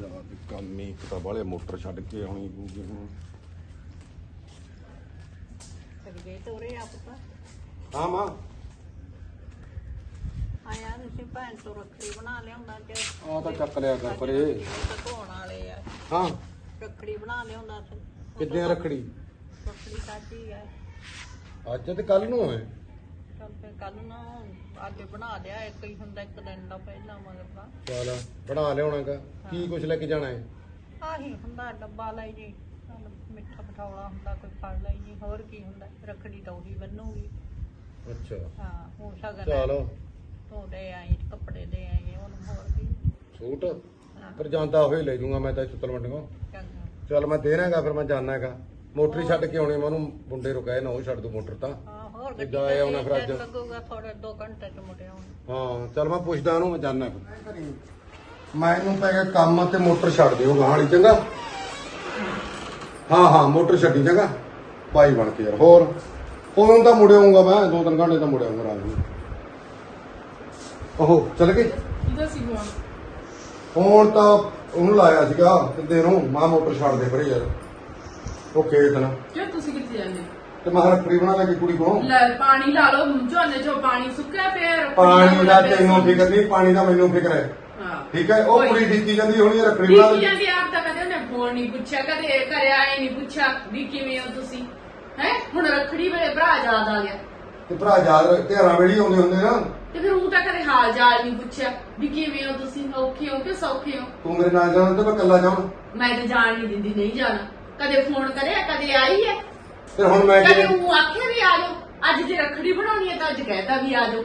ਤੇ ਕੰਮ ਹੀ ਇੱਕ ਤਾਂ ਬਾਲੇ ਮੋਟਰ ਛੱਡ ਕੇ ਆਉਣੀ ਪਊਗੀ ਹੁਣ। ਗਏ ਤੋਰੇ ਆਪ ਤਾਂ। ਹਾਂ ਮਾਂ। ਆਇਆ ਤੁਸੀਂ ਭੈਣ ਤੋਂ ਰੱਖੜੀ ਬਣਾ ਲਿਆਉਂਦਾ ਕਿ ਆ ਤਾਂ ਚੱਕ ਲਿਆ ਕਰ ਪਰੇ। ਧੋਣ ਵਾਲੇ ਆ। ਹਾਂ। ਰੱਖੜੀ ਬਣਾ ਲਿਆਉਂਦਾ ਸੀ। ਕਿੱਦਾਂ ਰੱਖੜੀ? ਰੱਖੜੀ ਸਾਡੀ ਆ। ਅੱਜ ਤੇ ਕੱਲ ਨੂੰ ਹੈ ਚੱਲ ਫਿਰ ਕੱਲ ਨੂੰ ਅੱਜ ਬਣਾ ਲਿਆ ਇੱਕ ਹੀ ਹੁੰਦਾ ਇੱਕ ਦਿਨ ਦਾ ਪਹਿਲਾਂ ਮਗਰ ਦਾ। ਚੱਲ ਬਣਾ ਲਿਆਉਣਾਗਾ ਕੀ ਕੁਛ ਲੈ ਕੇ ਜਾਣਾ ਹੈ? ਆਹੀ ਹੁੰਦਾ ਡੱਬਾ ਲਈ ਜੀ ਚੱਲ ਮਿੱਠਾ ਪਠਾਉਣਾ ਹੁੰਦਾ ਕੋਈ ਫਲ ਲਈ ਜੀ ਹੋਰ ਕੀ ਹੁੰਦਾ ਰੱਖੜੀ ਤਾਂ ਉਹੀ ਬੰਨੂਗੀ। ਅੱਛਾ। ਹਾਂ ਹੋ। ਸਕਦਾ ਚਲ ਧੋਦੇ ਆਈ ਕੱਪੜੇ ਦੇ ਆਈ ਉਹਨੂੰ ਹੋਰ ਕੀ। ਛੂਟ ਹਾਂ, ਪਰ ਜਾਂਦਾ ਹੋਏ ਲੈ ਜੂਗਾ ਮੈਂ ਤਾਂ ਇੱਥੇ ਤਲਵੰਡੀਆਂ ਚੰਗਾ। ਚੱਲ ਮੈਂ ਦੇਣਾਗਾ ਫਿਰ ਮੈਂ ਜਾਣਾਗਾ ਮੋਟਰ ਹੀ ਛੱਡ ਕੇ। ਆਉਣੀ ਮੈਂ ਉਹਨੂੰ ਮੁੰਡੇ ਕਹੇ ਨਾ ਉਹ ਛੱਡ ਦੂ ਮੋਟਰ ਤਾਂ। ਹੋਰ ਤੇ ਗੱਡੀ ਜਾ ਦਾ ਆਉਣਾ ਫਿਰ ਅੱਜ। ਟਾਈਮ ਲੱਗੂਗਾ ਥੋੜੇ 2 ਘੰਟੇ ਚ ਮੁੜਿਆ ਹੁਣ। ਹਾਂ ਚੱਲ ਮੈਂ ਪੁੱਛਦਾ ਉਹਨੂੰ ਮੈਂ ਜਾਣਾ ਫਿਰ ਮੈਂ ਇਹਨੂੰ ਪੈ ਗਿਆ ਕੰਮ ਤੇ ਮੋਟਰ ਛੱਡ ਦਿਓ ਗਾਹਲੀ ਚੰਗਾ? ਹਾਂ ਹਾਂ ਮੋਟਰ ਛੱਡੀ ਚੰਗਾ? ਭਾਈ ਬਣ ਕੇ ਯਾਰ ਹੋਰ? ਹੁਣ ਤਾਂ ਮੁੜਿਆਉਂਗਾ ਮੈਂ ਦੋ ਤਿੰਨ ਘੰਟੇ ਤਾਂ ਮੁੜਿਆਉਂਗਾ ਰਾਤ ਨੂੰ। ਓਹੋ ਚੱਲ ਗਈ ਕਿਹਦਾ ਸੀ ਫੋਨ ਫੋਨ ਤਾਂ ਉਹਨੂੰ ਲਾਇਆ ਸੀਗਾ ਨੂੰ ਮਾਂ ਮੋਟਰ ਛੱਡ ਦੇ ਪਰੇ ਯਾਰ। ਉਹ ਖੇਤ ਨਾ। ਕਿਉਂ ਤੁਸੀਂ ਕਿੱਥੇ ਜਾਂਦੇ? ਤੇ ਮੈਂ ਰੱਖੜੀ ਬਣਾ ਲੈ ਕੇ ਕੁੜੀ ਕੋਲੋਂ। ਲੈ ਪਾਣੀ ਲਾ ਲਓ ਝੋਨੇ ਚੋਂ ਪਾਣੀ ਸੁੱਕਿਆ ਪਾਣੀ ਦਾ ਬਣਾ ਤੈਨੂੰ ਫਿਕਰ ਨਹੀਂ ਪਾਣੀ ਦਾ ਮੈਨੂੰ ਫਿਕਰ ਹੈ। ਹਾਂ। ਠੀਕ ਹੈ ਉਹ ਕੁੜੀ ਠੀਕੀ ਜਾਂਦੀ ਹੋਣੀ ਰੱਖੜੀ ਬਣਾ ਲੈ। ਜਾਂਦੀ ਆਪ ਤਾਂ ਕਦੇ ਉਹਨੇ ਫੋਨ ਨਹੀਂ ਪੁੱਛਿਆ ਕਦੇ ਘਰੇ ਆਏ ਨਹੀਂ ਪੁੱਛਿਆ ਵੀ ਕਿਵੇਂ ਹੋ ਤੁਸੀਂ? ਹੈ? ਹੁਣ ਰੱਖੜੀ ਵੇਲੇ ਭਰਾ ਯਾਦ ਆ ਗਿਆ। ਤੇ ਭਰਾ ਯਾਦ ਧਿਆਰਾਂ ਵੇਲੀ ਆਉਂਦੇ ਹੁੰਦੇ ਨਾ ਤੇ ਫਿਰ ਉਹ ਤਾਂ ਕਦੇ ਹਾਲ ਚਾਲ ਨਹੀਂ ਪੁੱਛਿਆ ਵੀ ਕਿਵੇਂ ਹੋ ਤੁਸੀਂ? ਔਖੇ ਹੋ ਕਿ ਸੌਖੇ ਹੋ? ਤੂੰ ਮੇਰੇ ਨਾਲ ਜਾਣਾ ਤੇ ਮੈਂ ਇਕੱਲਾ ਜਾਵਾਂ ਮੈਂ ਤਾਂ ਜਾਣ ਨਹੀਂ ਦਿੰਦੀ ਨਹੀਂ ਜਾਣਾ। ਕਦੇ ਫੋਨ ਕਰਿਆ ਕਦੇ ਆਈ ਹੈ? ਤੇ ਹੁਣ ਮੈਂ ਕਦੇ ਕਿਹਾ ਉਹ ਆਖਿਆ ਵੀ ਆ ਜਾਓ ਅੱਜ ਜੇ ਰੱਖੜੀ ਬਣਾਉਣੀ ਹੈ ਤਾਂ ਅੱਜ ਕਹਿਤਾ ਵੀ ਆ ਜਾਓ।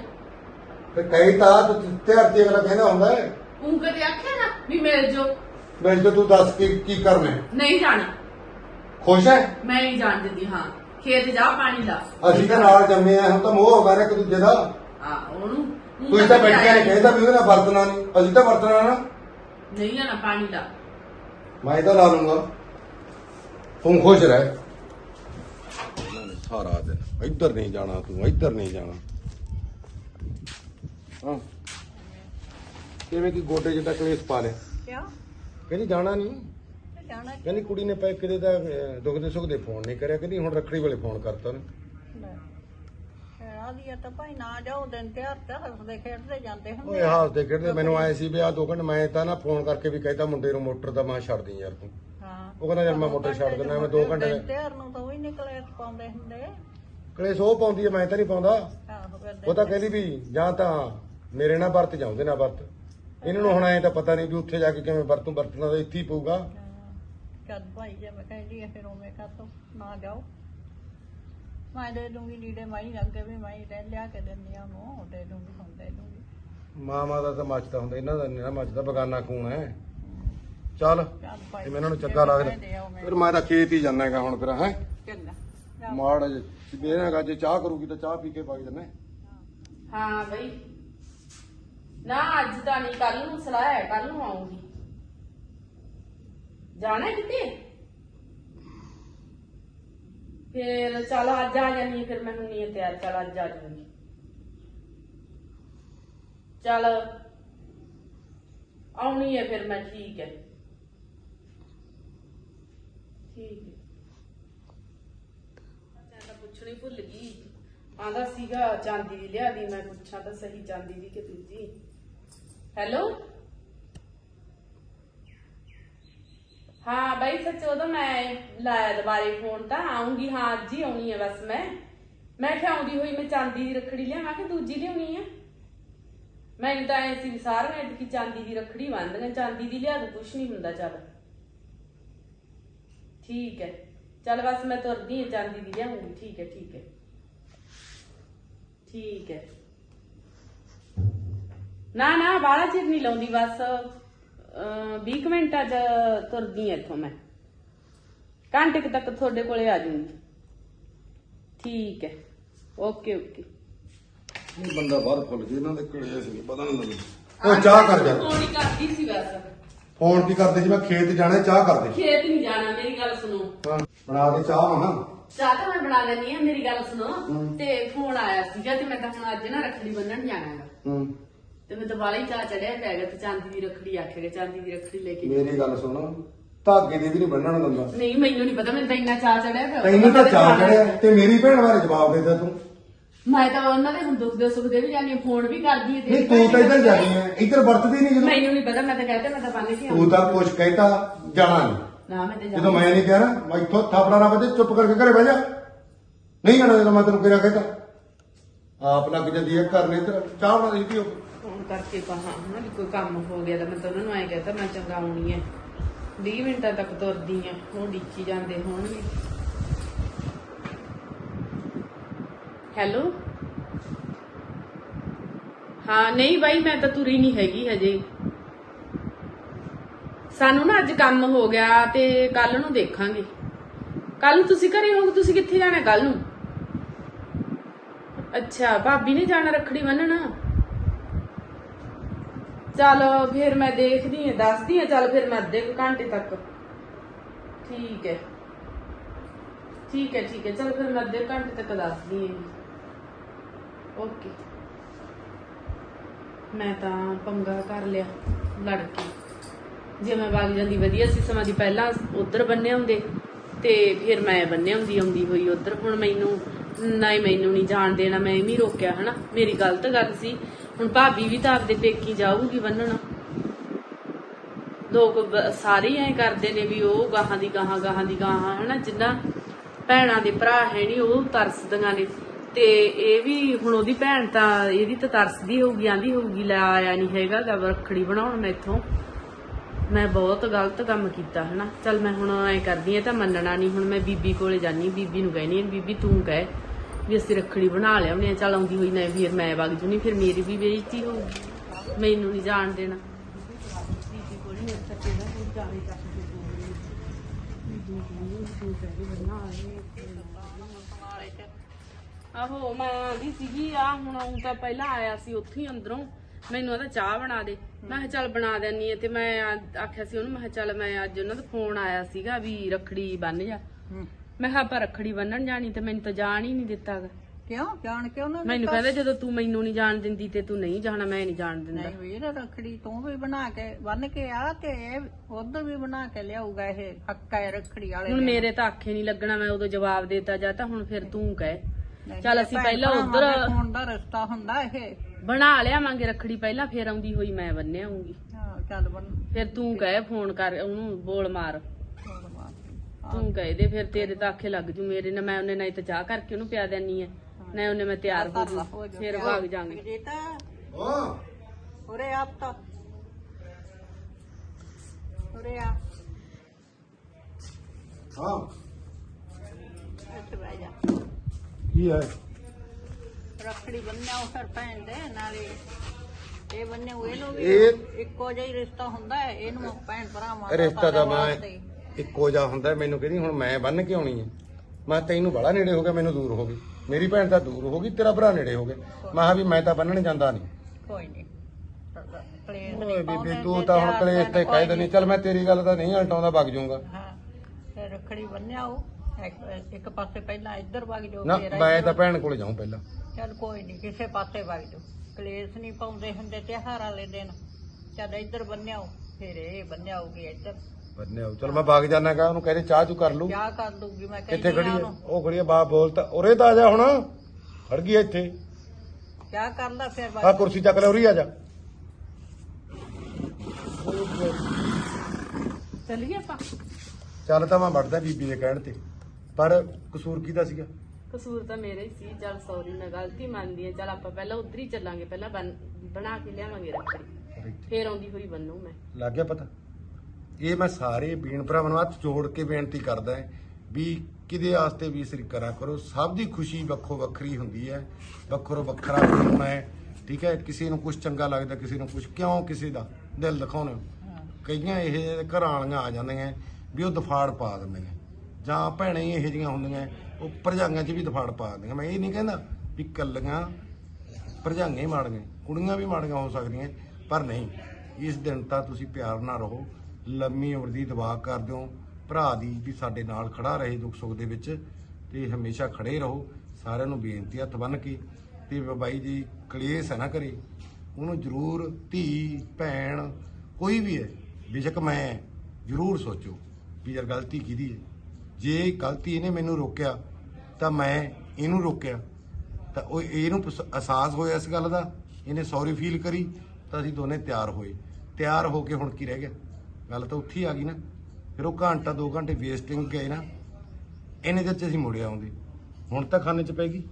ਤੇ ਕਹੀ ਤਾਂ ਤੂੰ ਧਿਆਰ ਤੇ ਅਗਲਾ ਕਹਿੰਦਾ ਹੁੰਦਾ ਹੈ। ਉਹ ਕਦੇ ਆਖਿਆ ਨਾ ਵੀ ਮਿਲ ਜਾਓ। ਮੈਂ ਤੇ ਤੂੰ ਦੱਸ ਕੀ ਕੀ ਕਰਨਾ ਹੈ? ਨਹੀਂ ਜਾਣਾ। ਖੁਸ਼ ਹੈ? ਮੈਂ ਨਹੀਂ ਜਾਣ ਦਿੰਦੀ ਹਾਂ। ਖੇਤ ਜਾ ਪਾਣੀ ਲਾ। ਅਸੀਂ ਤਾਂ ਨਾਲ ਜੰਮੇ ਆ ਹੁਣ ਤਾਂ ਮੋਹ ਹੋ ਗਿਆ ਨਾ ਇੱਕ ਦੂਜੇ ਦਾ। ਆ ਉਹਨੂੰ ਊਂ ਤੂੰ ਬੈਠਿਆ ਆਇਆ ਕਹਿੰਦਾ ਵੀ ਉਹਦੇ ਨਾਲ ਵਰਤਣਾ ਨਹੀਂ। ਅਸੀਂ ਤਾਂ ਵਰਤਣਾ ਨਾ। ਨਹੀਂ ਜਾਣਾ ਪਾਣੀ ਲਾ। ਮੈਂ ਤਾਂ ਲਾ ਲੂੰਗਾ। ਤੂੰ ਖੁਸ਼ ਰਹਿ। ਨੇ ਸਾਰਾ ਦਿਨ। ਇੱਧਰ ਨਹੀਂ ਜਾਣਾ ਤੂੰ ਇੱਧਰ ਨਹੀਂ ਜਾਣਾ। ਹਾਂ। ਕਿਵੇਂ ਕਿ ਗੋਡੇ ਜਿੱਡਾ ਕਲੇਸ਼ ਪਾ ਲਿਆ। ਕਿਉਂ? ਕਹਿੰਦੀ ਜਾਣਾ ਨਹੀਂ। ਤੇ ਜਾਣਾ ਕਹਿੰਦੀ ਕੁੜੀ ਨੇ ਪੈ ਕਿਤੇ ਦਾ ਅਹ, ਦੁੱਖ ਦੇ ਸੁੱਖ ਦੇ ਫੋਨ ਨਹੀਂ ਕਰਿਆ। ਕਹਿੰਦੀ ਹੁਣ ਰੱਖੜੀ ਵੇਲੇ ਫੋਨ ਕਰਤਾ ਉਹਨੇ। ਆ ਦੀ ਤਾਂ ਭਾਈ ਨਾ ਜਾਓ ਦਿਨ ਤਿਉਹਾਰ ਤੇ ਹੱਸਦੇ ਖੇਡਦੇ ਜਾਂਦੇ ਓਏ ਹੁੰਦੇ ਆ। ਹਾਸਦੇ ਖੇਡਦੇ। ਮੈਨੂੰ ਆਏ ਸੀ ਵੀ ਆ ਦੋ ਘੰਟੇ ਮੈਂ ਤਾਂ ਨਾ ਫੋਨ ਕਰਕੇ ਵੀ ਕਹਿਤਾ ਮੁੰਡੇ ਨੂੰ ਮੋਟਰ ਦਾ ਮੈਂ ਛੱਡ ਦੀ ਯਾਰ ਤੂੰ। ਹਾਂ। ਉਹ ਕਹਿੰਦਾ ਯਾਰ ਮੈਂ ਮੋਟਰ ਛੱਡ ਦਿੰਦਾ ਮੈਂ ਦੋ ਘੰਟੇ ਦਿਨ ਤਿਉਹਾਰ ਨੂੰ ਤਾਂ ਉਹ ਹੀ ਨਿਕਲੇ ਪਾਉਂਦੇ ਹੁੰਦੇ। ਕਲੇਸ਼ ਉਹ ਪਾਉਂਦੀ ਹੈ ਮੈਂ ਤਾਂ ਨਹੀਂ ਪਾਉਂਦਾ। ਆਹੋ ਉਹ ਤਾਂ ਕਹਿੰਦੀ ਵੀ ਜਾਂ ਤਾਂ ਮੇਰੇ ਨਾਲ ਵਰਤ ਜਾਉਂਦੇ ਨਾ ਵਰਤ। ਇਹਨਾਂ ਨੂੰ ਹੁਣ ਐ ਤਾਂ ਪਤਾ ਨਹੀਂ ਵੀ ਉੱਥੇ ਜਾ ਕੇ ਕਿਵੇਂ ਵਰਤੋਂ ਵਰਤਣਾ ਤਾਂ ਇੱਥੇ ਹੀ ਪਊਗਾ। ਚੱਲ ਭਾਈ ਜੇ ਮੈਂ ਕਹਿੰਦੀ ਆ ਫਿਰ ਉਵੇਂ ਕਰ ਤੋ ਨਾ ਜਾਓ। ਮੈਂ ਦੇ ਦੂੰਗੀ ਲੀੜੇ ਮਾਈ ਅੱਗੇ ਵੀ ਮੈਂ ਹੀ ਲੈ ਲਿਆ ਕੇ ਦਿੰਦੀ ਆ ਉਹਨੂੰ ਦੇ ਦੂੰਗੀ ਹੁਣ ਦੇ ਦੂੰਗੀ। ਮਾਮਾ ਦਾ ਤਾਂ ਮੱਚਦਾ ਹੁੰਦਾ ਇਹਨਾਂ ਦਾ ਨਹੀਂ ਨਾ ਮੱਚਦਾ ਬਗਾਨਾ ਖੂਨ ਹੈ। ਚੱਲ ਤੇ ਮੈਨੂੰ ਚੰਗਾ ਲੱਗਦਾ। ਫਿਰ ਮੈਂ ਤਾਂ ਖੇਤ ਹੀ ਜਾਣਾ ਹੈਗਾ ਹੁਣ ਫਿਰ ਹੈ? ਚੰਗਾ। ਜਾ। ਮਾੜ ਜੇ ਦੇਣਾਗਾ ਜੇ ਚਾਹ ਕਰੂਗੀ ਤਾਂ ਚਾਹ ਪੀ ਕੇ ਵਗ ਜਾਣਾ ਹਾਂ ਬਈ। ਨਾ ਅੱਜ ਤਾਂ ਨਹੀਂ ਕੱਲ ਨੂੰ ਸਲਾਹ ਹੈ ਕੱਲ ਨੂੰ ਆਉਂਗੀ ਜਾਣਾ ਕਿਤੇ? ਫਿਰ ਚਲ ਅੱਜ ਆ ਜਾਨੀ ਫਿਰ ਮੈਂ ਹੁੰਨੀ ਆ ਤਿਆਰ ਚਲ ਅੱਜ ਆ ਜਾਊਂਗੀ। ਚਲ ਆਉਣੀ ਹੈ ਫਿਰ ਮੈਂ ਠੀਕ ਹੈ। ਠੀਕ ਹੈ। ਮੈਂ ਤਾਂ ਪੁੱਛਣੀ ਭੁੱਲ ਗਈ। ਆਂਦਾ ਸੀਗਾ ਚਾਂਦੀ ਦੀ ਲਿਆਦੀ, ਮੈਂ ਪੁੱਛਾਂ ਤਾਂ ਸਹੀ ਚਾਂਦੀ ਦੀ ਕਿ ਦੂਜੀ। ਹੈਲੋ? ਹਾਂ ਬਾਈ, ਸੱਚ ਉਹਦਾ ਮੈਂ ਲਾਇਆ ਦੁਬਾਰੇ ਫੋਨ ਤਾਂ। ਆਉਂਗੀ ਹਾਂ, ਅੱਜ ਹੀ ਆਉਣੀ ਹੈ ਬਸ ਮੈਂ। ਮੈਂ ਕਿਹਾ ਆਉਂਦੀ ਹੋਈ ਮੈਂ ਚਾਂਦੀ ਦੀ ਰੱਖੜੀ ਲਿਆਵਾਂ ਕਿ ਦੂਜੀ ਲਿਆਉਣੀ ਆ? ਮੈਨੂੰ ਤਾਂ ਐ ਸੀ ਵੀ ਸਾਰਿਆਂ ਨੇ ਕਿ ਚਾਂਦੀ ਦੀ ਰੱਖੜੀ ਬੰਨ੍ਹਦੀਆਂ, ਚਾਂਦੀ ਦੀ ਲਿਆ ਦੂ, ਕੁਛ ਨਹੀਂ ਹੁੰਦਾ ਚੱਲ। ਠੀਕ ਹੈ। ਚੱਲ ਬਸ ਮੈਂ ਤੁਰਦੀ ਹਾਂ ਚਾਂਦੀ ਦੀ ਲਿਆਉਂਗੀ। ਠੀਕ ਹੈ ਠੀਕ ਹੈ। ਠੀਕ ਹੈ। ਨਾ ਨਾ ਬਾਹਲਾ ਚਿਰ ਨਹੀਂ ਲਾਉਂਦੀ ਬਸ 20 ਕੁ ਮਿੰਟਾਂ ਚ ਤੁਰਦੀ ਹਾਂ ਇੱਥੋਂ ਮੈਂ। ਘੰਟੇ ਤੱਕ ਤੁਹਾਡੇ ਕੋਲੇ ਆ ਜਾਊਂਗੀ। ਠੀਕ ਹੈ। Okay okay. ਇਹ ਬੰਦਾ ਬਾਹਰ ਭੁੱਲ ਜੇ ਇਹਨਾਂ ਦੇ ਕਲੇਸ਼ ਨਹੀਂ ਪਤਾ ਨਹੀਂ ਲੱਗਦਾ ਉਹ ਚਾਹ ਕਰ ਜਾ। ਫੋਨ ਹੀ ਕਰਦੀ ਸੀ ਬਸ। ਫੋਨ ਕੀ ਕਰਦੇ ਸੀ? ਮੈਂ ਖੇਤ ਜਾਣਾ ਚਾਹ ਕਰਦੇ ਖੇਤ ਨਹੀਂ ਜਾਣਾ ਮੇਰੀ ਗੱਲ ਸੁਣੋ ਹਾਂ ਬਣਾ ਦੇ ਚਾਹ ਮਹਾ ਚਾਹ ਤਾਂ ਮੈਂ ਬਣਾ ਲੈਣੀ ਆ ਮੇਰੀ ਗੱਲ ਸੁਣੋ। ਤੇ ਫੋਨ ਆਇਆ ਸੀਗਾ ਤੇ ਮੈਂ ਤਾਂ ਹੁਣ ਅੱਜ ਨਾ ਰੱਖੜੀ ਬੰਨਣ ਜਾਣਾ ਹੈਗਾ ਹੂੰ। ਤੇ ਮੈਂ ਦੁਬਾਰਾ ਹੀ ਚਾਹ ਚੜਿਆ ਪੈ ਗਿਆ ਤੇ ਚਾਂਦੀ ਦੀ ਰੱਖੜੀ ਆਖੇਗਾ ਚਾਂਦੀ ਦੀ ਰੱਖੜੀ ਲੈ ਕੇ। ਮੇਰੀ ਗੱਲ ਸੁਣ ਧਾਗੇ ਦੀ ਵੀ ਨਹੀਂ ਬੰਨਣ ਦਿੰਦਾ। ਨਹੀਂ ਮੈਨੂੰ ਨਹੀਂ ਪਤਾ ਮੈਨੂੰ ਤਾਂ ਇੰਨਾ ਚਾਹ ਚੜਿਆ ਪਿਆ ਤੈਨੂੰ ਤਾਂ ਚਾਹ ਚੜਿਆ ਤੇ ਮੇਰੀ ਭੈਣ ਬਾਰੇ ਜਵਾਬ ਦੇ ਦੇ ਤੂੰ। ਮੈਂ ਤਾਂ ਉਹਨਾਂ ਦੇ ਹੁਣ ਦੁੱਖ ਦੇ ਸੁੱਖ ਦੇ ਵੀ ਹਾਂ, ਫੋਨ ਵੀ ਕਰਦੀ ਹੈ ਨਹੀਂ ਤੂੰ ਤਾਂ ਇੱਧਰ ਜਾਣੀ ਹੈ ਇੱਧਰ ਵਰਤਦੀ ਨਹੀਂ ਜਦੋਂ। ਮੈਨੂੰ ਨਹੀਂ ਪਤਾ ਮੈਂ ਤਾਂ ਕਹਿੰਦਾ ਮੈਂ ਤਾਂ ਬੰਨ ਕੇ ਤੂੰ ਤਾਂ ਕੁਛ ਕਹਿਤਾ ਜਾਣਾ ਨਹੀਂ ਨਾ ਮੈਂ ਤੇ ਜਦੋਂ ਮੈਂ ਨਹੀਂ ਕਿਹਾ ਨਾ ਮੈਂ ਇੱਥੋਂ ਥਾਪੜਾ ਨਾ ਵੱਜੇ ਚੁੱਪ ਕਰਕੇ ਘਰੇ ਬਹਿ ਜਾ। ਨਹੀਂ ਜਾਣਾ ਜਦੋਂ ਮੈਂ ਤੈਨੂੰ ਕਿਹਾ ਕਹਿਤਾ। ਆਪ ਲੱਗ ਜਾਂਦੀ ਹੈ ਘਰ ਨੇ ਇੱਧਰ ਚਾਹ ਬਣਾ ਦੇ ਪੀਓ। ਫੋਨ ਕਰਕੇ ਕਹਾ ਹਨਾ ਵੀ ਕੋਈ ਕੰਮ ਹੋ ਗਿਆ ਤਾਂ ਮੈਂ ਤਾਂ ਉਹਨਾਂ ਨੂੰ ਐਂ ਕਹਿੰਦਾ ਮੈਂ ਚੰਗਾ ਆਉਣੀ ਹੈ 20 ਮਿੰਟਾਂ ਤੱਕ ਤੁਰਦੀ ਆ ਉਹ ਡਿੱਕੀ ਜਾਂਦੇ ਹੋਣਗੇ। ਹੈਲੋ? ਹਾਂ ਨਹੀਂ ਬਾਈ ਮੈਂ ਤਾਂ ਤੁਰੀ ਨਹੀਂ ਹੈਗੀ ਹਜੇ। ਸਾਨੂੰ ਨਾ ਅੱਜ ਕੰਮ ਹੋ ਗਿਆ ਤੇ ਕੱਲ ਨੂੰ ਦੇਖਾਂਗੇ। ਕੱਲ ਤੁਸੀਂ ਘਰੇ ਹੋ ਤੁਸੀਂ ਕਿੱਥੇ ਜਾਣਾ ਕੱਲ ਨੂੰ? ਅੱਛਾ, ਭਾਬੀ ਨੇ ਜਾਣਾ ਰੱਖੜੀ ਬੰਨਣ? ਚੱਲ ਫਿਰ ਮੈਂ ਦੇਖਦੀ ਹਾਂ, ਦੱਸਦੀ ਹਾਂ, ਚੱਲ ਫਿਰ ਮੈਂ ਅੱਧੇ ਘੰਟੇ ਤੱਕ। ਠੀਕ ਹੈ। ਠੀਕ ਹੈ ਠੀਕ ਹੈ, ਚਲ ਫਿਰ ਮੈਂ ਅੱਧੇ ਘੰਟੇ ਤੱਕ ਦੱਸਦੀ ਹਾਂ ਓਕੇ। ਮੈਂ ਤਾਂ ਪੰਗਾ ਕਰ ਲਿਆ ਲੜ ਜੇ ਮੈਂ ਵਗ ਜਾਂਦੀ ਵਧੀਆ ਸੀ, ਸਮਾਂ ਦੀ ਪਹਿਲਾਂ ਉਧਰ ਬੰਨੇ ਹੁੰਦੇ, ਤੇ ਫਿਰ ਮੈਂ ਬੰਨੇ ਹੁੰਦੀ, ਆਉਂਦੀ ਹੋਈ ਉਧਰ। ਹੁਣ ਮੈਨੂੰ ਨਹੀਂ ਮੈਨੂੰ ਨਹੀਂ ਜਾਣ ਦੇਣਾ, ਮੈਂ ਵੀ ਰੋਕਿਆ, ਹਨਾ? ਮੇਰੀ ਗਲਤ ਗੱਲ ਸੀ। ਹੁਣ ਭਾਬੀ ਵੀ ਤਾਂ ਆਪਦੇ ਪੇਕੀ ਜਾਊਗੀ ਬੰਨਣ। ਲੋਕ ਸਾਰੇ ਐ ਕਰਦੇ ਨੇ ਵੀ ਉਹ ਗਾਹਾਂ ਦੀ ਗਾਹਾਂ ਗਾਹਾਂ ਦੀ ਗਾਹਾਂ, ਹਨਾ? ਜਿੰਨਾ ਭੈਣਾਂ ਦੇ ਭਰਾ ਹੈ ਨਹੀਂ ਉਹ ਤਰਸਦੀਆਂ ਨੇ। ਤੇ ਇਹ ਵੀ, ਹੁਣ ਉਹਦੀ ਭੈਣ ਤਾਂ, ਇਹਦੀ ਤਾਂ ਤਰਸਦੀ ਹੋਊਗੀ ਆਂਦੀ ਹੋਊਗੀ, ਲੈ ਆਇਆ ਨਹੀਂ ਹੈਗਾ ਗਾ, ਰੱਖੜੀ ਬਣਾਉਣ ਮੈਥੋਂ ਮੈਂ ਬਹੁਤ ਗਲਤ ਕੰਮ ਕੀਤਾ ਹਨਾ? ਚਲ ਮੈਂ ਹੁਣ ਐ ਕਰਦੀ ਆ ਤਾਂ ਮੰਨਣਾ ਨਹੀਂ। ਹੁਣ ਮੈਂ ਬੀਬੀ ਕੋਲੇ ਜਾਨੀ ਬੀਬੀ ਨੂੰ ਕਹਿਣੀ ਆ ਬੀਬੀ ਤੂੰ ਕਹਿ ਵੀ ਅਸੀਂ ਰੱਖੜੀ ਬਣਾ ਲਿਆਉਣੇ ਆ ਚਲ ਆਉਂਦੀ ਹੋਈ ਨਾ ਫਿਰ ਮੈਂ ਵਗ ਜੂਨੀ ਫਿਰ ਮੇਰੀ ਵੀ ਬੇਇੱਜ਼ਤੀ ਹੋਊਗੀ। ਮੈਨੂੰ ਨਹੀਂ ਜਾਣ ਦੇਣਾ। ਬੀਬੀ ਕੋਲ ਕੋਈ ਤੂੰ ਆਹੋ ਮੈਂ ਆਂਦੀ ਸੀਗੀ ਆ ਹੁਣ ਉਹ ਤਾਂ ਪਹਿਲਾਂ ਆਇਆ ਸੀ ਉੱਥੇ ਹੀ ਅੰਦਰੋਂ। ਮੈਨੂੰ ਆਦਾ ਚਾਹ ਬਣਾ ਦੇ। ਮੈਂ ਕਿਹਾ ਚੱਲ ਬਣਾ ਦੇਣੀ ਆ ਤੇ ਮੈਂ ਆ- ਆਖਿਆ ਸੀ ਉਹਨੂੰ ਮੈਂ ਕਿਹਾ ਚੱਲ ਮੈਂ ਅੱਜ ਉਹਨਾਂ ਦਾ ਫੋਨ ਆਇਆ ਸੀਗਾ ਵੀ ਰੱਖੜੀ ਬੰਨ ਜਾ। ਮੈਂ ਕਿਹਾ ਆਪਾਂ ਰੱਖੜੀ ਬੰਨਣ ਜਾਣੀ ਤੇ ਮੈਨੂੰ ਤਾਂ ਜਾਣ ਹੀ ਨਹੀਂ ਦਿੱਤਾ ਗਾ। ਕਿਉਂ? ਜਾਣ ਕੇ ਉਹਨਾਂ ਮੈਨੂੰ ਕਹਿੰਦਾ ਜਦੋਂ ਤੂੰ ਮੈਨੂੰ ਨਹੀਂ ਜਾਣ ਦਿੰਦੀ ਤੇ ਤੂੰ ਨਹੀਂ ਜਾਣਾ ਮੈਂ ਨਹੀਂ ਜਾਣ ਦਿੰਦਾ। ਨਹੀਂ ਵੀਰ ਰੱਖੜੀ ਤੂੰ ਵੀ ਬਣਾ ਕੇ ਬੰਨ ਕੇ ਆ ਤੇ ਇਹ ਉਧਰ ਵੀ ਬਣਾ ਕੇ ਲਿਆਊਗਾ ਇਹ ਹੱਕਾ ਹੈ ਰੱਖੜੀ ਵਾਲੇ ਹੁਣ। ਮੇਰੇ ਤਾਂ ਆਖੇ ਨਹੀਂ ਲੱਗਣਾ ਮੈਂ ਉਦੋਂ ਜਵਾਬ ਦੇਤਾ ਜਾਂ ਤਾਂ ਹੁਣ ਫਿਰ ਤੂੰ ਕਹਿ। ਚੱਲ ਅਸੀਂ ਪਹਿਲਾਂ ਉੱਧਰ- ਫੋਨ ਦਾ ਰਸਤਾ ਹੁੰਦਾ ਇਹ। ਬਣਾ ਲਿਆਵਾਂਗੇ ਰੱਖੜੀ ਪਹਿਲਾਂ ਫਿਰ ਆਉਂਦੀ ਹੋਈ ਮੈਂ ਬੰਨੇ ਆਉਂਗੀ ਹਾਂ ਚੱਲ ਬਣ ਫਿਰ ਤੂੰ ਕਹਿ ਫੋਨ ਕਰ ਉਹਨੂੰ ਬੋਲ ਮਾਰ। ਤੂੰ ਕਹਿ ਦੇ ਫਿਰ ਤੇਰੇ ਤਾਂ ਆਖੇ ਲੱਗ ਜੂ ਮੇਰੇ ਨਾਲ ਮੈਂ ਉਹਨੇ ਨਹੀਂ ਤਾਂ ਚਾਹ ਕਰਕੇ ਉਹਨੂੰ ਪਿਆ ਦੇਣੀ ਹੈ। ਨਾ ਉਹਨੇ ਮੈਂ ਤਿਆਰ ਹੋ ਜੂ। ਫਿਰ ਭਾਗ ਜਾਾਂਗੇ ਜੀਤਾ ਹਾਂ ਉਰੇ ਆਪ ਤਾਂ ਉਰੇ ਆ। ਹਾਂ। ਇੱਥੇ ਬਹਿ ਜਾ। ਕੀ ਹੈ? ਰੱਖੜੀ ਬੰਨਿਆ ਉਹ ਫਿਰ ਭੈਣ ਦੇ ਨਾਲੇ ਇਹ ਬੰਨੇ ਹੋਏ ਨੂੰ ਵੀ ਇਹ- ਇੱਕੋ ਜਿਹਾ ਹੀ ਰਿਸ਼ਤਾ ਹੁੰਦਾ ਹੈ ਇਹਨੂੰ ਭੈਣ ਭਰਾਵਾਂ ਦਾ ਰਿਸ਼ਤਾ ਦਾ ਸਾਡੇ ਮੈਂ ਵਾਸਤੇ। ਇੱਕੋ ਜਿਹਾ ਹੁੰਦਾ। ਮੈਨੂੰ ਕਹਿੰਦੀ ਹੁਣ ਮੈਂ ਬੰਨ ਕੇ ਆਉਣੀ ਹੈ। ਮੈਂ ਕਿਹਾ ਤੈਨੂੰ ਬੜਾ ਨੇੜੇ ਹੋ ਗਿਆ ਮੈਨੂੰ ਦੂਰ ਹੋ ਗਈ। ਮੇਰੀ ਭੈਣ ਤਾਂ ਦੂਰ ਹੋ ਗਈ ਤੇਰਾ ਭਰਾ ਨੇੜੇ ਹੋ ਗਿਆ। ਮੈਂ ਕਿਹਾ ਵੀ ਮੈਂ ਤਾਂ ਬੰਨਣ ਜਾਂਦਾ ਨਹੀਂ। ਕੋਈ ਨਹੀਂ। ਕਲੇਸ਼ ਓਏ ਨਹੀਂ ਬੀਬੀ ਪਾਉਂਦੇ ਤੂੰ ਤੇ ਤਾਂ ਹੁਣ ਕਲੇਸ਼ ਤੇ ਦਿਨ ਕਹਿ ਦੇਣੀ ਚੱਲ ਮੈਂ ਤੇਰੀ ਗੱਲ ਤਾਂ ਨਹੀਂ ਹਟਾਉਂਦਾ ਵਗ ਜਾਊਂਗਾ। ਹਾਂ ਤੇ ਰੱਖੜੀ ਬੰਨਿਆ ਉਹ। ਇੱਕ- ਇੱਕ ਪਾਸੇ ਪਹਿਲਾਂ ਇੱਧਰ ਵਗ ਜਾਓ ਨਾ ਫਿਰ ਮੈਂ ਇੱਧਰ। ਤਾਂ ਭੈਣ ਕੋਲ ਜਾਊਂ ਪਹਿਲਾਂ। ਚੱਲ ਕੋਈ ਨਹੀਂ ਕਿਸੇ ਪਾਸੇ ਵਗ ਜਾਓ। ਕਲੇਸ਼ ਨਹੀਂ ਪਾਉਂਦੇ ਹੁੰਦੇ ਤਿਉਹਾਰ ਵਾਲੇ ਦਿਨ। ਚੱਲ ਇੱਧਰ ਬੰਨਿਆਓ ਫਿਰ ਇਹ ਬੰਨਿਆਓਗੇ ਇੱਧਰ। ਬੰਨੇ ਆਉ ਚਲ ਮੈਂ ਵਗ ਜਾਣਾ ਕਾ ਉਹਨੂੰ ਕਹਿੰਦੇ ਚਾਹ ਚੂ ਕਰ ਲੂ ਕਿਆ ਕਰ ਦੂਗੀ ਮੈਂ ਕਿੱਥੇ ਕਹਿੰਦੀ ਖੜੀ ਆ ਹੈ ਉਹਨੂੰ। ਉਹ ਖੜੀ ਹੈ ਬਾਪ ਬੋਲਤਾ ਉਰੇ ਤਾਂ ਆ ਜਾ ਹੁਣ। ਖੜ ਗਈ ਹੈ ਇੱਥੇ। ਕਿਆ ਕਰਦਾ ਫਿਰ ਆ ਕੁਰਸੀ ਚੱਕ ਲੈ ਉਰੀ ਆ ਜਾ। ਚੱਲੀਏ ਆਪਾਂ। ਚੱਲ ਤਾਂ ਮੈਂ ਵੜਦਾ ਬੀਬੀ ਦੇ ਕਹਿਣ ਤੇ। ਪਰ ਕਸੂਰ ਕਿਹਦਾ ਸੀਗਾ? ਕਸੂਰ ਤਾਂ ਮੇਰਾ ਹੀ ਸੀ। ਚੱਲ ਸੌਰੀ ਮੈਂ ਗਲਤੀ ਮੰਨਦੀ ਹਾਂ। ਚੱਲ ਆਪਾਂ ਪਹਿਲਾਂ ਉਧਰ ਹੀ ਚੱਲਾਂਗੇ। ਪਹਿਲਾਂ ਬਣ- ਬਣਾ ਕੇ ਲਿਆਵਾਂਗੇ ਰੱਖੜੀ। ਫੇਰ ਆਉਂਦੀ ਹੋਈ ਬੰਨੂ ਮੈਂ। ਲੱਗ ਗਿਆ ਪਤਾ? ਇਹ ਮੈਂ ਸਾਰੇ ਬੀਨ ਭਰਾਵਾਂ ਨੂੰ ਹੱਥ ਜੋੜ ਕੇ ਬੇਨਤੀ ਕਰਦਾ ਹਾਂ ਵੀ ਕਿਤੇ ਆਸਤੇ ਵੀ ਸਿਰ ਕਰਾ ਕਰੋ। ਸਭ ਦੀ ਖੁਸ਼ੀ ਵੱਖੋ ਵੱਖਰੀ ਹੁੰਦੀ ਹੈ। ਵੱਖਰੋ ਵੱਖਰਾ ਹੋਣਾ ਹੈ। ਠੀਕ ਹੈ? ਕਿਸੇ ਨੂੰ ਕੁਝ ਚੰਗਾ ਲੱਗਦਾ ਕਿਸੇ ਨੂੰ ਕੁਝ ਕਿਉਂ ਕਿਸੇ ਦਾ ਦਿਲ ਦਿਖਾਉਣੇ ਹੋ? ਕਈਆਂ ਇਹ ਘਰਾਂ ਵਾਲੀਆਂ ਆ ਜਾਂਦੀਆਂ ਵੀ ਉਹ ਦਫਾੜ ਪਾ ਦਿੰਦੀਆਂ ਜਾਂ ਭੈਣਾਂ ਹੀ ਇਹੋ ਜਿਹੀਆਂ ਹੁੰਦੀਆਂ, ਉਹ ਭਰਜਾਈਆਂ 'ਚ ਵੀ ਦਫਾੜ ਪਾ ਦਿੰਦੀਆਂ। ਮੈਂ ਇਹ ਨਹੀਂ ਕਹਿੰਦਾ ਵੀ ਕੱਲੀਆਂ ਭਰਜਾਈਆਂ ਹੀ ਮਾੜੀਆਂ, ਕੁੜੀਆਂ ਵੀ ਮਾੜੀਆਂ ਹੋ ਸਕਦੀਆਂ, ਪਰ ਨਹੀਂ। ਇਸ ਦਿਨ ਤਾਂ ਤੁਸੀਂ ਪਿਆਰ ਨਾਲ ਰਹੋ, ਲੰਮੀ ਉਮਰ ਦੀ ਦੁਆ ਕਰ ਦਿਓ, ਭਰਾ ਦੀ ਵੀ ਸਾਡੇ ਨਾਲ ਖੜਾ ਰਹੇ ਦੁੱਖ ਸੁੱਖ ਦੇ ਵਿੱਚ, ਤੇ ਹਮੇਸ਼ਾ ਖੜੇ ਰਹੋ। ਸਾਰਿਆਂ ਨੂੰ ਬੇਨਤੀ ਹੱਥ ਬੰਨ ਕੇ, ਤੇ ਬਾਈ ਜੀ ਕਲੇਸ਼ ਹੈ ਨਾ ਕਰੇ। ਉਹਨੂੰ ਜ਼ਰੂਰ ਧੀ, ਭੈਣ, ਕੋਈ ਵੀ ਹੈ, ਬੇਸ਼ੱਕ ਮੈਂ ਜ਼ਰੂਰ ਸੋਚੋ ਵੀ ਯਾਰ ਗਲਤੀ ਕਿਹਦੀ ਹੈ। ਜੇ ਗਲਤੀ ਇਹਨੇ ਮੈਨੂੰ ਰੋਕਿਆ ਤਾਂ ਮੈਂ ਇਹਨੂੰ ਰੋਕਿਆ। ਤਾਂ ਉਹ ਇਹਨੂੰ ਅਹਿਸਾਸ ਹੋਇਆ ਇਸ ਗੱਲ ਦਾ ਇਹਨੇ ਸੌਰੀ ਫੀਲ ਕਰੀ ਤਾਂ ਅਸੀਂ ਦੋਨੇ ਤਿਆਰ ਹੋਏ। ਤਿਆਰ ਹੋ ਕੇ ਹੁਣ ਕੀ ਰਹਿ ਗਿਆ? ਗੱਲ ਤਾਂ ਉੱਥੇ ਹੀ ਆ ਗਈ ਨਾ। ਫਿਰ ਉਹ ਘੰਟਾ ਦੋ ਘੰਟੇ ਵੇਸਟਿੰਗ ਗਏ ਨਾ। ਇਹਨੇ ਚਿਰ ਚ ਅਸੀਂ ਮੁੜੇ ਆਉਂਦੇ। ਹੁਣ ਤਾਂ ਖਾਨੇ ਚ ਪੈ ਗਈ।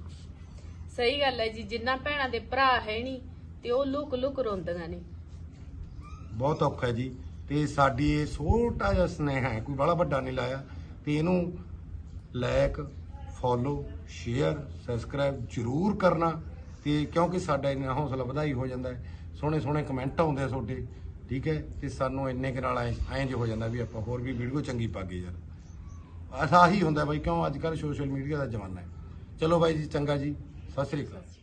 ਸਹੀ ਗੱਲ ਹੈ ਜੀ ਜਿੰਨਾ ਭੈਣਾਂ ਦੇ ਭਰਾ ਹੈ ਨਹੀਂ ਤੇ ਉਹ ਲੁਕ ਲੁਕ ਰੋਂਦੀਆਂ ਨੇ। ਬਹੁਤ ਔਖਾ ਜੀ। ਤੇ ਸਾਡੀ ਇਹ ਛੋਟਾ ਜਿਹਾ ਸਨੇਹ ਹੈ ਕੋਈ ਬੜਾ ਵੱਡਾ ਨਹੀਂ ਲਾਇਆ। ਤੇ ਇਹਨੂੰ ਲਾਇਕ ਫੋਲੋ ਸ਼ੇਅਰ ਸਬਸਕ੍ਰਾਈਬ ਜਰੂਰ ਕਰਨਾ ਤੇ ਕਿਉਂਕਿ ਸਾਡਾ ਇੰਨਾ ਹੌਸਲਾ ਵਧਾਈ ਹੋ ਜਾਂਦਾ ਹੈ, ਸੋਹਣੇ ਸੋਹਣੇ ਕਮੈਂਟ ਆਉਂਦੇ ਆ ਤੁਹਾਡੇ, ਠੀਕ ਹੈ? ਤੇ ਸਾਨੂੰ ਇੰਨੇ ਕੁ ਨਾਲ ਐਂ ਐਂ ਜੇ ਹੋ ਜਾਂਦਾ ਵੀ ਆਪਾਂ ਹੋਰ ਵੀ ਵੀਡੀਓ ਚੰਗੀ ਪਾਗੇ ਯਾਰ। ਆਹੀ ਹੁੰਦਾ ਬਾਈ, ਕਿਉਂ ਅੱਜ ਕੱਲ ਸੋਸ਼ਲ ਮੀਡੀਆ ਦਾ ਜ਼ਮਾਨਾ ਹੈ। ਚਲੋ ਬਾਈ ਜੀ, ਚੰਗਾ ਜੀ, ਸਤਿ ਸ੍ਰੀ ਅਕਾਲ।